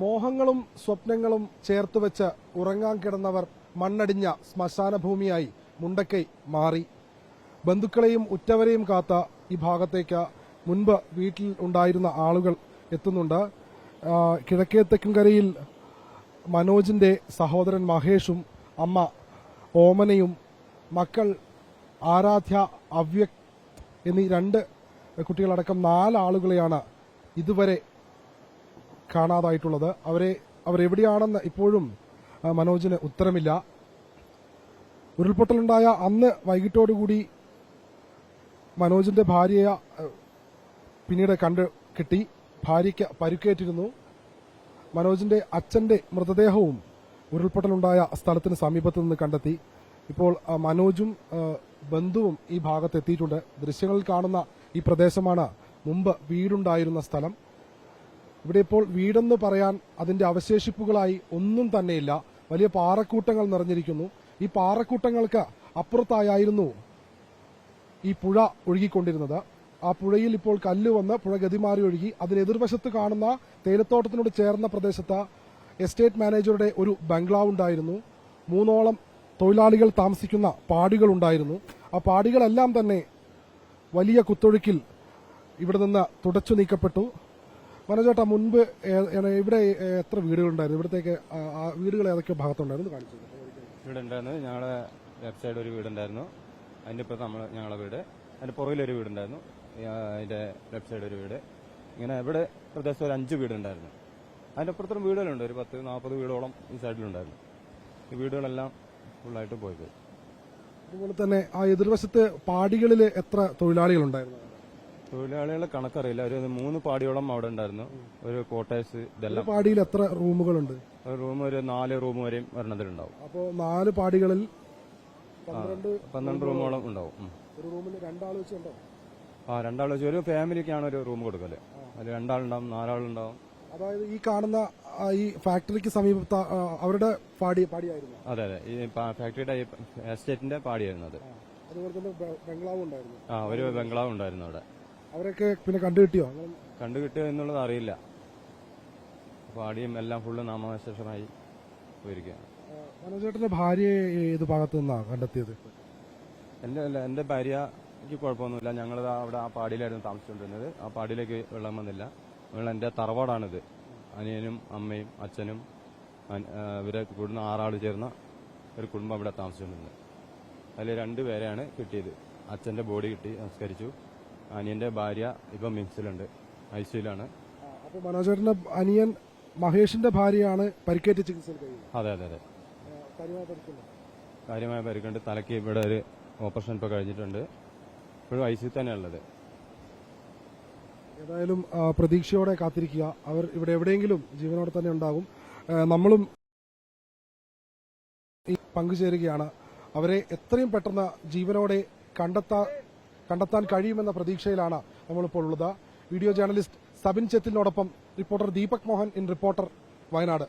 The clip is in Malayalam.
മോഹങ്ങളും സ്വപ്നങ്ങളും ചേർത്തുവെച്ച് ഉറങ്ങാൻ കിടന്നവർ മണ്ണടിഞ്ഞ ശ്മശാന ഭൂമിയായി മുണ്ടക്കൈ മാറി. ബന്ധുക്കളെയും ഉറ്റവരെയും കാത്ത ഈ ഭാഗത്തേക്ക് മുൻപ് വീട്ടിൽ ഉണ്ടായിരുന്ന ആളുകൾ എത്തുന്നുണ്ട്. കിഴക്കേ തെക്കുംകരയിൽ മനോജിന്റെ സഹോദരൻ മഹേഷും അമ്മ ഓമനയും മക്കൾ ആരാധ്യ അവ്യക് എന്നീ രണ്ട് കുട്ടികളടക്കം നാലാളുകളെയാണ് ഇതുവരെ കാണാതായിട്ടുള്ളത്. അവരെ അവരെവിടെയാണെന്ന് ഇപ്പോഴും മനോജിന് ഉത്തരമില്ല. ഉരുൾപൊട്ടലുണ്ടായ അന്ന് വൈകിട്ടോടുകൂടി മനോജിന്റെ ഭാര്യയെ പിന്നീട് കണ്ട് കിട്ടി ഭാര്യയ്ക്ക് പരുക്കേറ്റിരുന്നു. മനോജിന്റെ അച്ഛന്റെ മൃതദേഹവും ഉരുൾപൊട്ടലുണ്ടായ സ്ഥലത്തിന് സമീപത്ത് നിന്ന് കണ്ടെത്തി. ഇപ്പോൾ മനോജും ബന്ധുവും ഈ ഭാഗത്തെത്തിയിട്ടുണ്ട്. ദൃശ്യങ്ങളിൽ കാണുന്ന ഈ പ്രദേശമാണ് മുമ്പ് വീടുണ്ടായിരുന്ന സ്ഥലം. ഇവിടെ ഇപ്പോൾ വീടെന്ന് പറയാൻ അതിന്റെ അവശേഷിപ്പുകളായി ഒന്നും തന്നെയില്ല. വലിയ പാറക്കൂട്ടങ്ങൾ നിറഞ്ഞിരിക്കുന്നു. ഈ പാറക്കൂട്ടങ്ങൾക്ക് അപ്പുറത്തായിരുന്നു ഈ പുഴ ഒഴുകിക്കൊണ്ടിരുന്നത്. ആ പുഴയിൽ ഇപ്പോൾ കല്ല് വന്ന് പുഴ ഗതിമാറി ഒഴുകി. അതിന് എതിർവശത്ത് കാണുന്ന തേയിലത്തോട്ടത്തിനോട് ചേർന്ന പ്രദേശത്ത് എസ്റ്റേറ്റ് മാനേജറുടെ ഒരു ബംഗ്ലാവ് ഉണ്ടായിരുന്നു. മൂന്നോളം തൊഴിലാളികൾ താമസിക്കുന്ന പാടികൾ ഉണ്ടായിരുന്നു. ആ പാടികളെല്ലാം തന്നെ വലിയ കുത്തൊഴുക്കിൽ ഇവിടെ നിന്ന് തുടച്ചു നീക്കപ്പെട്ടു. മനോജേട്ടാ മുൻപ് ഇവിടെ എത്ര വീടുകളുണ്ടായിരുന്നു? ഇവിടത്തേക്ക് വീടുകൾ ഏതൊക്കെ ഭാഗത്തുണ്ടായിരുന്നു കാണിച്ചു ഇവിടെ ഉണ്ടായിരുന്നു ഞങ്ങളുടെ ലെഫ്റ്റ് സൈഡ് ഒരു വീടുണ്ടായിരുന്നു. അതിന്റെ ഇപ്പം നമ്മൾ ഞങ്ങളുടെ വീട്. അതിന്റെ പുറകിലൊരു വീടുണ്ടായിരുന്നു. അതിന്റെ ലെഫ്റ്റ് സൈഡ് ഒരു വീട്. ഇങ്ങനെ ഇവിടെ പ്രദേശത്ത് ഒരു അഞ്ച് വീടുണ്ടായിരുന്നു. അതിന്റെ അപ്പുറത്തും വീടുകളുണ്ട്. ഒരു പത്ത് നാൽപ്പത് വീടോളം ഈ സൈഡിലുണ്ടായിരുന്നു ഈ വീടുകളെല്ലാം ഫുള്ളായിട്ട് പോയി അതുപോലെ തന്നെ ആ എതിർവശത്ത് പാടികളിൽ എത്ര തൊഴിലാളികളുണ്ടായിരുന്നു? തൊഴിലാളികളെ കണക്കറിയില്ല. ഒരു മൂന്ന് പാടിയോളം അവിടെ ഉണ്ടായിരുന്നു. ഒരു കോട്ടേഴ്സ് ഇതെല്ലാം. പാടിയിൽ എത്ര റൂമുകളുണ്ട്? ഒരു റൂം ഒരു നാല് റൂം വരെയും വരണത്തിലുണ്ടാവും അപ്പോൾ നാല് പാടികളിൽ പന്ത്രണ്ട് റൂമുകളും റൂമോളം ഉണ്ടാവും. ഒരു റൂമിൽ രണ്ടാൾ വെച്ചുണ്ടോ? ആ രണ്ടാൾ വെച്ച്. ഒരു ഫാമിലിക്കാണ് ഒരു റൂം കൊടുക്കൽ. അതിൽ രണ്ടാളുണ്ടാവും നാലാളുണ്ടാവും. അതായത് ഈ കാണുന്ന ഈ ഫാക്ടറിക്ക് സമീപത്ത് അവരുടെ പാടി പാടിയായിരുന്നു. അതെ അതെ. ഈ ഫാക്ടറിയുടെ എസ്റ്റേറ്റിന്റെ പാടിയായിരുന്നു അത്. അതുപോലെ തന്നെ ബംഗ്ലാവ് ഉണ്ടായിരുന്നു. ആ ഒരു ബംഗ്ലാവ് ഉണ്ടായിരുന്നു അവിടെ. അവരൊക്കെ പിന്നെ കണ്ടു കിട്ടിയോ? കണ്ടു കിട്ടിയോ എന്നുള്ളത് അറിയില്ല. പാടിയും എല്ലാം ഫുള്ള് നാമവിശേഷമായി പോയിരിക്കുകയാണ്. മനോജേട്ടന്റെ ഭാര്യയെ ഏത് ഭാഗത്തു നിന്നാണ് കണ്ടെത്തിയത്? എന്റെ അല്ല എന്റെ ഭാര്യക്ക് കുഴപ്പമൊന്നുമില്ല. ഞങ്ങൾ അവിടെ ആ പാടിയിലായിരുന്നു താമസിച്ചുകൊണ്ടിരുന്നത്. ആ പാടിയിലേക്ക് വെള്ളം വന്നില്ല. വെള്ളം എന്റെ തറവാടാണിത്. അനിയനും അമ്മയും അച്ഛനും ഇവരെ കൂടുന്ന ആറാൾ ചേർന്ന ഒരു കുടുംബം ഇവിടെ താമസിച്ചുകൊണ്ടിരുന്നത്. അതിൽ രണ്ടുപേരെയാണ് കിട്ടിയത്. അച്ഛന്റെ ബോഡി കിട്ടി സംസ്കരിച്ചു. അനിയന്റെ ഭാര്യ ഇപ്പം മിംസിലുണ്ട്. ഐ ഐസിയിലാണ് അപ്പോൾ മനോജേട്ടന്റെ അനിയൻ മഹേഷിന്റെ ഭാര്യയാണ് പരിക്കേറ്റ് ചികിത്സയിൽ കഴിയുന്നത്. അതെ അതെ അതെ. കാര്യമായ പരിക്കുണ്ടോ? കാര്യമായ പരിക്കുണ്ട്. തലയ്ക്ക് ഇവിടെ ഒരു ഓപ്പറേഷൻ ഇപ്പോൾ കഴിഞ്ഞിട്ടുണ്ട്. ഇപ്പോഴും ഐ സി തന്നെയുള്ളത് ഏതായാലും പ്രതീക്ഷയോടെ കാത്തിരിക്കുക. അവർ ഇവിടെ എവിടെയെങ്കിലും ജീവനോടെ തന്നെ ഉണ്ടാകും. നമ്മളും പങ്കുചേരുകയാണ്. അവരെ എത്രയും പെട്ടെന്ന് ജീവനോടെ കണ്ടെത്താ കണ്ടെത്താൻ കഴിയുമെന്ന പ്രതീക്ഷയിലാണ് നമ്മളിപ്പോൾ ഉള്ളത്. Video journalist Sabin ചെത്തിലിനോടൊപ്പം reporter Deepak Mohan in reporter Wayanad.